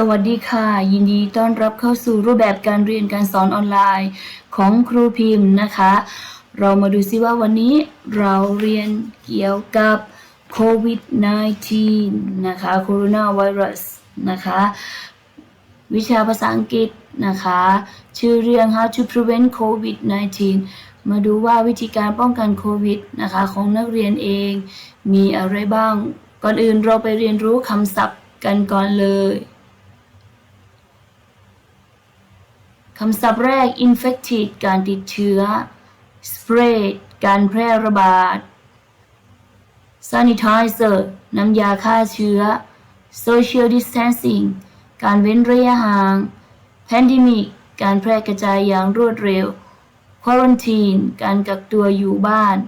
สวัสดีค่ะ ยินดีต้อนรับเข้าสู่รูปแบบการเรียนการสอนออนไลน์ของครูพิมพ์นะคะ เรามาดูซิว่าวันนี้เราเรียนเกี่ยวกับโควิด -19 นะคะโคโรนาไวรัสนะคะวิชาภาษาอังกฤษนะคะ ชื่อเรื่อง how to prevent COVID-19 มาดูว่าวิธีการป้องกันโควิดนะคะของนักเรียนเองมีอะไรบ้าง ก่อนอื่นเราไปเรียนรู้คำศัพท์กันก่อนเลย คำศัพท์แรก infected การติดเชื้อ spread การแพร่ระบาด sanitizer น้ำยาฆ่าเชื้อ social distancing การเว้นระยะห่าง pandemic การแพร่กระจายอย่างรวดเร็ว quarantine การกักตัวอยู่บ้าน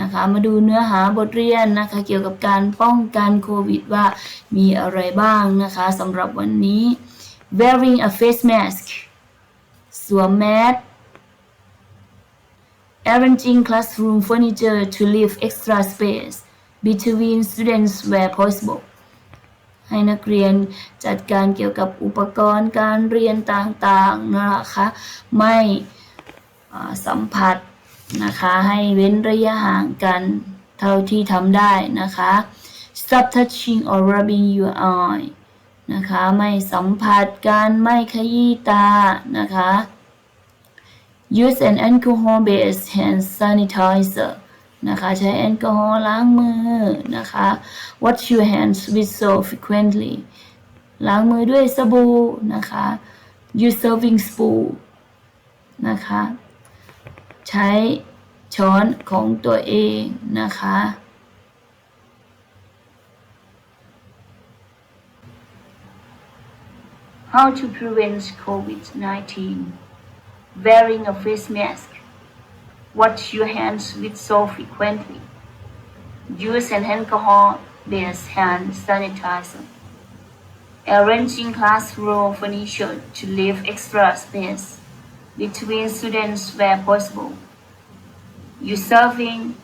นะคะ มาดูเนื้อหาบทเรียนนะคะ เกี่ยวกับการป้องกันโควิดว่ามีอะไรบ้างนะคะสำหรับวันนี้ wearing a face mask สวมแมส arranging classroom furniture to leave extra space between students where possible ให้นักเรียนจัดการเกี่ยวกับอุปกรณ์การเรียนต่างๆนะคะ ไม่สัมผัสนะคะ ให้เว้นระยะห่างกันเท่าที่ทำได้นะคะ stop touching or rubbing your eye นะคะ ไม่สัมผัสกันไม่ขยี้ตานะคะ use an alcohol based hand sanitizer นะคะ ใช้แอลกอฮอล์ล้างมือนะคะ wash your hands with soap frequently ล้างมือด้วยสบู่นะคะ use serving spoon นะคะ ใช้ช้อนของตัวเองนะคะ How to prevent COVID-19 Wearing a face mask. Wash your hands with soap frequently. Use an alcohol-based hand sanitizer. Arranging classroom furniture to leave extra space between students where possible. Use serving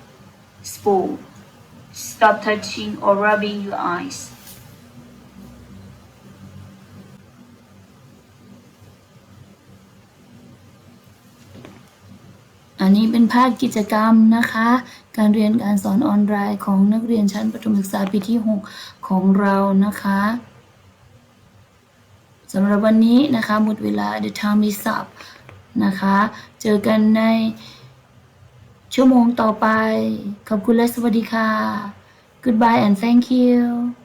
spoon. Stop touching or rubbing your eyes นี้เป็นภาคกิจกรรมนะคะ การเรียนการสอนออนไลน์ของนักเรียนชั้นประถมศึกษาปีที่ 6 ของเรานะคะสำหรับวันนี้นะคะหมดเวลา The time is up นะคะ เจอกันในชั่วโมงต่อไป ขอบคุณและสวัสดีค่ะ Goodbye and thank you